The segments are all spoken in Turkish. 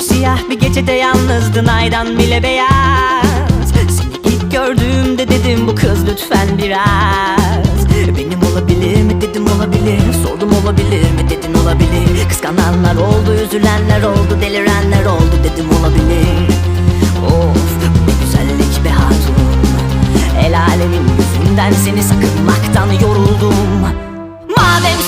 Siyah bir yalnızdın aydan bile beyaz. Seni ilk gördüğümde dedim bu kız lütfen biraz. Benim olabilir mi? Dedim olabilir. Sordum olabilir mi? Dedin olabilir. Kıskananlar oldu üzülenler oldu delirenler oldu. Dedim olabilir. Of bu güzellik be hatun. El alemin yüzünden seni sakınmaktan yoruldum. Madem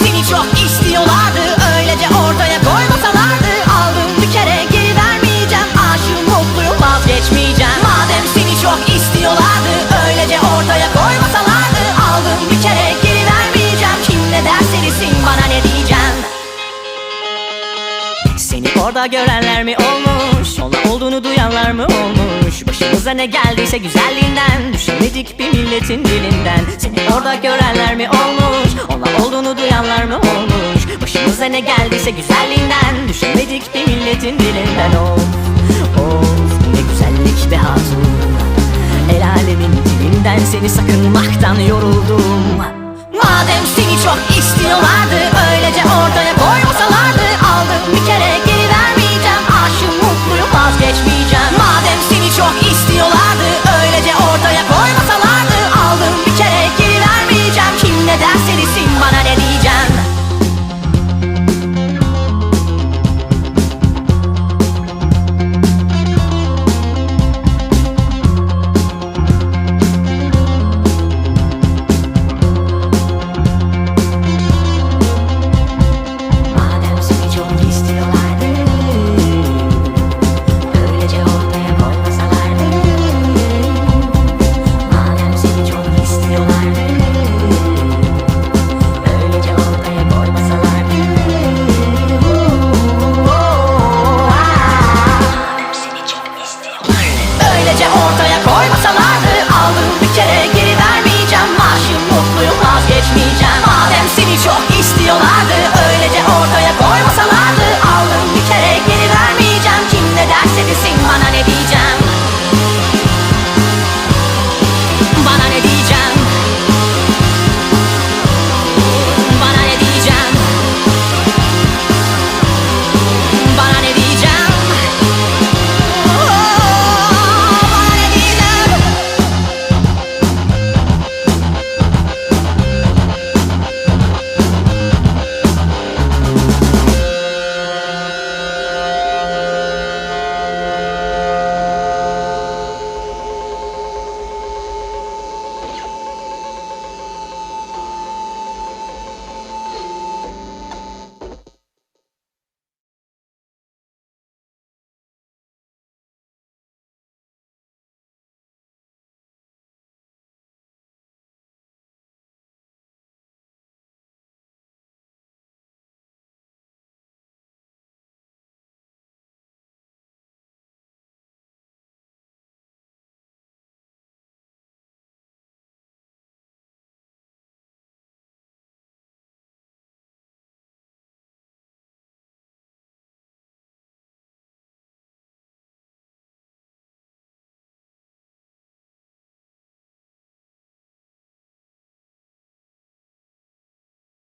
orada görenler mi olmuş? Ona olduğunu duyanlar mı olmuş? Başımıza ne geldiyse güzelliğinden Düşemedik bir milletin dilinden. Seni orada görenler mi olmuş? Ona olduğunu duyanlar mı olmuş? Başımıza ne geldiyse güzelliğinden Düşemedik bir milletin dilinden. Of of ne güzellik be hatun. El alemin dilinden seni sakınmaktan yoruldum. Madem seni çok istiyorlardı